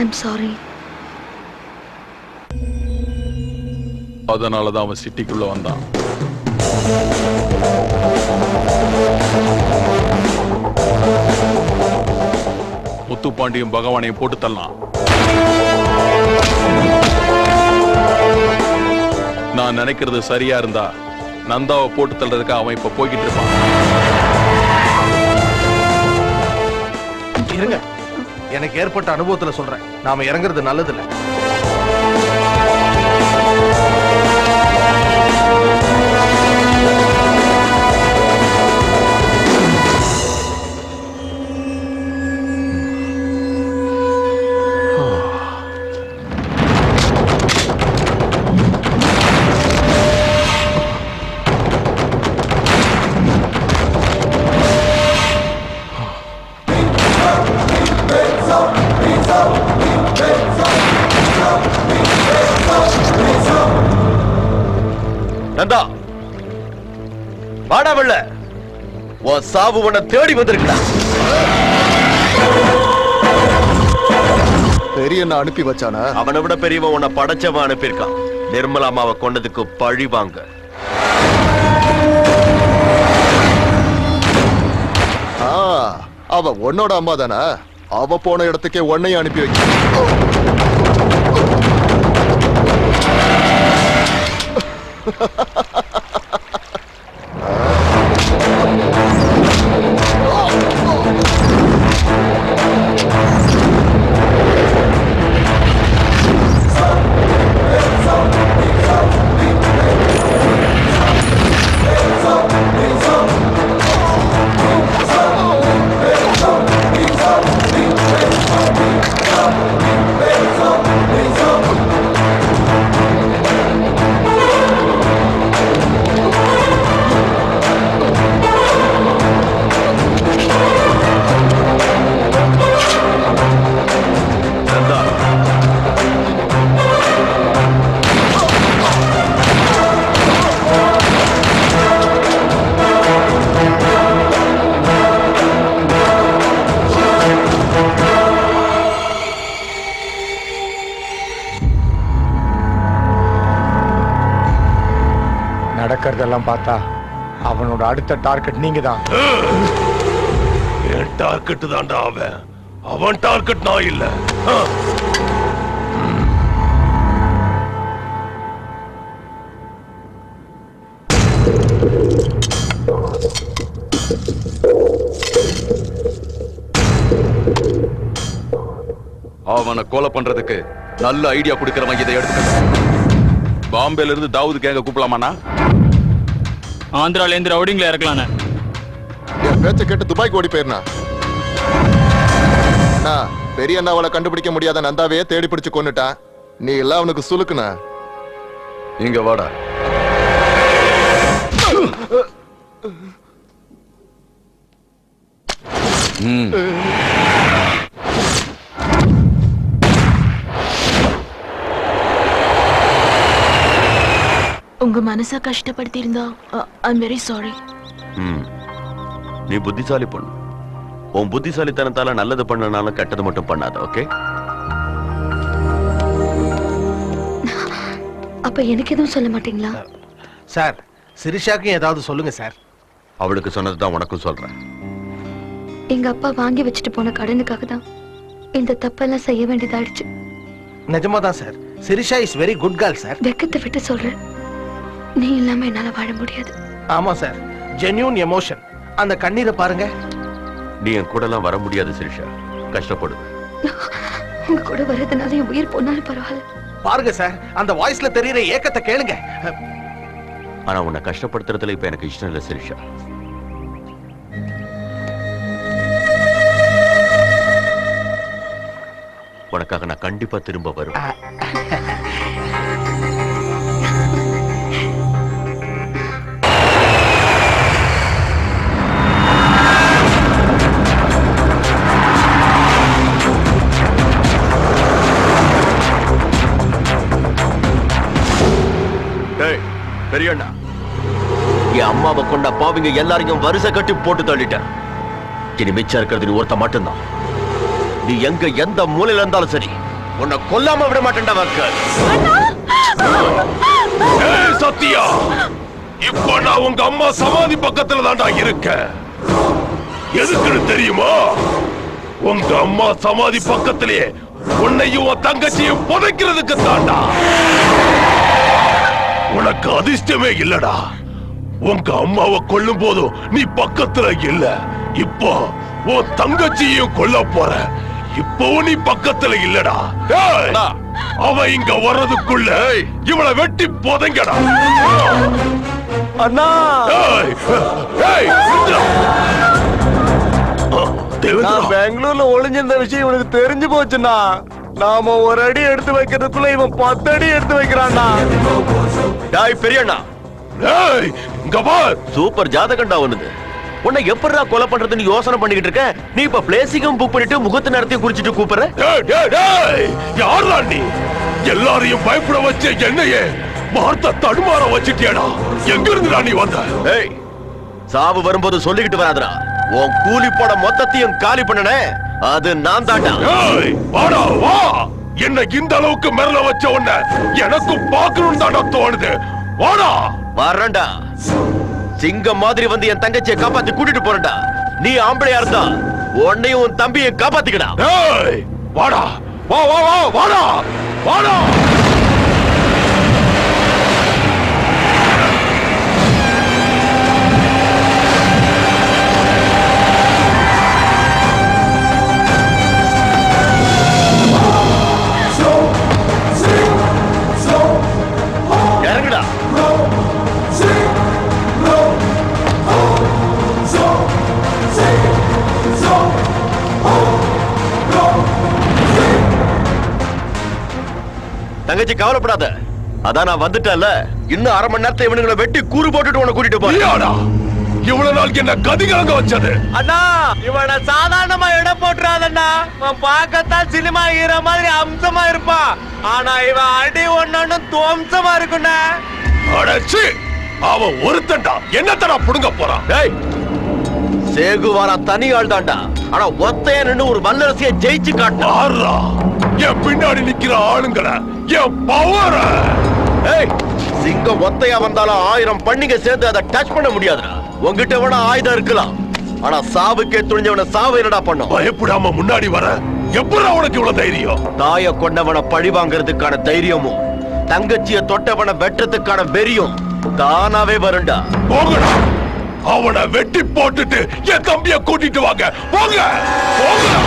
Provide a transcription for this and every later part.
I'm sorry அதனாலதான் அவன் சிட்டிக்குள்ள வந்தான். முத்துப்பாண்டியும் பகவானையும் போட்டு தள்ளலாம் நான் நினைக்கிறது சரியா இருந்தா நந்தாவை போட்டு தள்ளுறதுக்கு அவன் இப்ப போய்கிட்டு இருப்பான். இருங்க. எனக்கு ஏற்பட்ட அனுபவத்துல சொல்றேன். நாம இறங்குறது நல்லது வாடா வெள்ள. உன் சாவு உன்னை தேடி வந்திருக்கா பெரியண்ணா அனுப்பி வச்சானா? அவனை விட பெரியவன் உன்னை படைச்சவன் அனுப்பியிருக்கான். நிர்மலா அம்மாவை கொண்டதுக்கு பழி வாங்க. ஆ, அவ உன்னோட அம்மா தானே? அவ போன இடத்துக்கே உன்னையும் அனுப்பி வைக்க. நந்தா நடக்கிறதெல்லாம் பார்த்தா அவனோட அடுத்த டார்கெட் நீங்க தான் என் டார்கெட் தான்டா அவன். அவன் டார்கெட் நான் இல்ல. ஆ. அவனை கொலை பண்றதுக்கு நல்ல ஐடியா கொடுக்கறவன் இதை எடுத்துக்க. பாம்பேல இருந்து தாவூது கேங்க கூப்பிடலாமாண்ணா? ஆந்திரால இருந்து ரவுடிங்ல இறக்கலானே என் பேச்ச கேட்டு துபாய்க்கு ஓடி போயிருந்தா. பெரிய அண்ணாவளை கண்டுபிடிக்க முடியாத நந்தாவையே தேடி பிடிச்சு கொன்னுட்டான். நீ எல்லாம் அவனுக்கு சுலுக்குன இங்க வாடா. ம். உங்க மனசை கஷ்டப்படுத்தி இருந்தா ஐம் வெரி சாரி. நீ புத்திசாலி பொண்ணு. உன் புத்திசாலித்தனத்தால நல்லது பண்ணனாலும் கெட்டது மட்டும் பண்ணாத ஓகே? அப்ப எனக்கு எதுவும் சொல்ல மாட்டீங்களா? சார் சிரிஷாக்கும் ஏதாவது சொல்லுங்க சார். அவளுக்கு சொன்னதுதான் உனக்கும் சொல்றேன். எங்க அப்பா வாங்கி வச்சுட்டு போன கடனுக்காக தான் இந்த தப்பெல்லாம் செய்ய வேண்டியதாயிடுச்சு. நிஜமா தான் sir. Sirisha is very good girl sir. வெக்கத்தை விட்டு சொல்றேன். நீ இல்லாம என்னால வாழ முடியாது. ஆமா சார் ஜென்யூன் எமோஷன் அந்த கண்ணீரை பாருங்க. நீ என் கூட எல்லாம் வர முடியாது சிரிஷா கஷ்டப்படுவேன். உங்க கூட வர்றதுனால என் உயிர் போனாலும் பரவாயில்ல. பாருங்க சார் அந்த வாய்ஸ்ல தெரியுற ஏக்கத்தை கேளுங்க. ஆனா உன்னை கஷ்டப்படுத்துறதுல இப்ப எனக்கு இஷ்டம் இல்ல சிரிஷா உனக்காக நான் கண்டிப்பா திரும்ப வருவேன். அம்மாவை கொண்ட பாவிங்க எல்லாரையும் வரிசை கட்டி போட்டு தள்ளிட்டேன் இனி மிச்சம் இருக்கிறது நீ ஒருத்த மட்டும்தான். நீ எங்க எந்த மூலையில இருந்தாலும் சரி உன்னை கொல்லாம விட மாட்டேன்டா ஏய் சத்யா! இப்ப நான் உங்க அம்மா சமாதி பக்கத்துல தான்டா இருக்கேன். எதுக்குன்னு தெரியுமா? உங்க அம்மா சமாதி பக்கத்திலேயே உன்னையும் உன் தங்கச்சியும் புதைக்கிறதுக்கு தாண்டா உனக்கு அதிர்ஷ்டமே இல்லடா. உங்க அம்மாவை கொல்லும் போதும் நீ பக்கத்துல இல்ல. இப்போ உன் தங்கச்சியும் கொல்ல போற. இப்பவும் நீ பக்கத்துல இல்லடா. அவன் இங்க வர்றதுக்குள்ள இவளை வெட்டி போதைங்கடா. அண்ணா. பெங்களூர்ல ஒளிஞ்சிருந்த விஷயம் இவனுக்கு தெரிஞ்சு போச்சுண்ணா. நாம ஒரு அடி எடுத்து வைக்கிறதுக்குள்ள இவன் பத்து அடி எடுத்து வைக்கிறான்டா டாய் பெரியண்ணா. ஏய், இங்க பார் சூப்பர் ஜாதகண்டா உனது உன்னை எப்படிடா கொலை பண்றதுன்னு யோசனை பண்ணிக்கிட்டு இருக்க? நீ இப்ப பிளேசிங்கும் புக் பண்ணிட்டு முகத்து நேரத்தையும் குறிச்சிட்டு கூப்பிடுற? யார்டா நீ? எல்லாரையும் பயப்பட வச்ச என்னையே வார்த்தை தடுமாற வச்சிட்டியடா. எங்க இருந்துடா நீ வந்த? ஏய் சாவு வரும்போது சொல்லிக்கிட்டு வராதடா. உன் கூலி போட மொத்தத்தையும் காலி பண்ணனே. அது நான் தாண்டா. ஏய், வாடா வா. என்ன இந்த அளவுக்கு மிரள வச்ச உன்னை எனக்கும் பார்க்கணும் தாண்டா தோணுது. வாடா. வர்றேன்டா சிங்கம் மாதிரி வந்து என் தங்கச்சியை காப்பாத்தி கூட்டிட்டு போறேன்டா நீ ஆம்பளையா இருந்தா உன்னையும் உன் தம்பியை காப்பாத்திக்கடா. வாடா. வா வா வா வாடா. வாடா. தங்கச்சி கவலைப்படாத. அதான் நான் வந்துட்டேன்ல. இன்னும் அரை மணி நேரத்துல இவனுங்களை வெட்டி கூறு போட்டுட்டு உன்னை கூட்டிட்டு போறேன். நீயாடா இவ்வளவு நாள் என்ன கதி கலங்க வச்சது? அண்ணா இவனை சாதாரணமா இடம் போட்டுறாதண்ணா. அவன் பார்க்கத்தான் சினிமா ஹீரோ மாதிரி அம்சமா இருப்பான். ஆனா இவன் அடி ஒண்ணு துவம்சமா இருக்குண்ணா. அடச்சி அவன் ஒருத்தன்டா. என்னத்தடா புடுங்க போறான்? டேய் சேகுவாரா தனி ஆள் தான்டா ஆனா ஒத்தைய நின்னு ஒரு வல்லரசியை ஜெயிச்சு காட்டினா ஆறா என் பின்னாடி நிக்கிற ஆளுங்களை என் பவர ஏய் சிங்கம் ஒத்தையா வந்தாலும் ஆயிரம் பண்ணிங்க சேர்ந்து அதை டச் பண்ண முடியாதுடா. உன்கிட்ட வேணா ஆயுதம் இருக்கலாம். ஆனா சாவுக்கே துணிஞ்சவன சாவு என்னடா பண்ணும்? பயப்படாம முன்னாடி வர. எப்படா உனக்கு இவ்வளவு தைரியம்? தாய கொண்டவன பழி வாங்குறதுக்கான தைரியமும் தங்கச்சிய தொட்டவன வெட்டுறதுக்கான வெறியும் தானாவே வரும்டா. போங்கடா. அவனை வெட்டி போட்டுட்டு என் தம்பிய கூட்டிட்டு வாங்க. போங்க. போங்கடா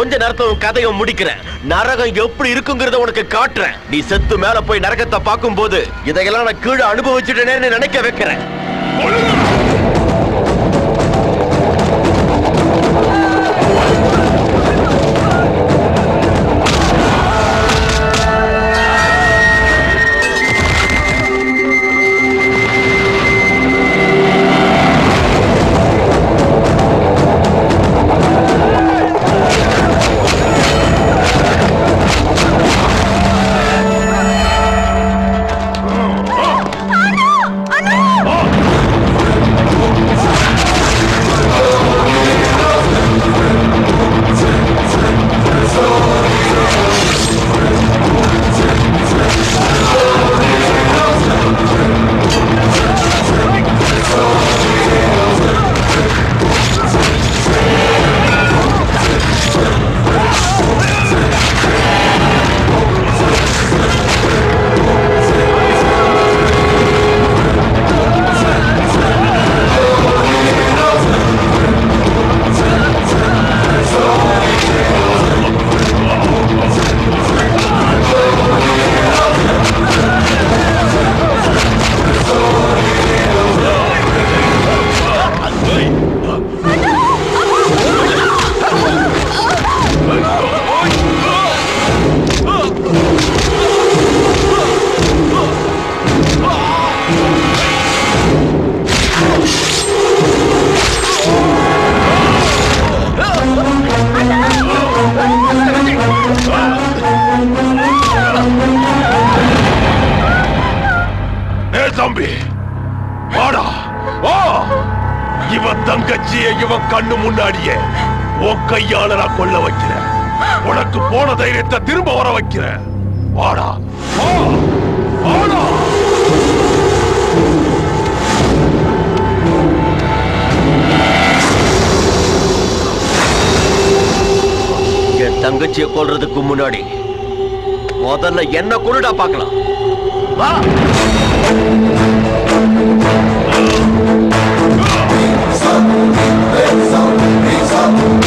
கொஞ்ச நேரத்துல உன் கதையை முடிக்கிறேன். நரகம் எப்படி இருக்குங்கிறத உனக்கு காட்டுறேன். நீ செத்து மேல போய் நரகத்தை பார்க்கும் போது இதையெல்லாம் நான் கீழே அனுபவிச்சுட்டேனேன்னு நினைக்க வைக்கிறேன். வாடா வா! இவன் தங்கச்சிய இவன் கண்ணு முன்னாடியே உன் கையால நான் கொல்ல வைக்கிறேன். உனக்கு போன தைரியத்தை திரும்ப வர வைக்கிறேன். வாடா. வாடா! என் தங்கச்சிய கொல்றதுக்கு முன்னாடி முதல்ல என்ன கொண்டுடா பார்க்கலாம். வா! up, lift up, peace up.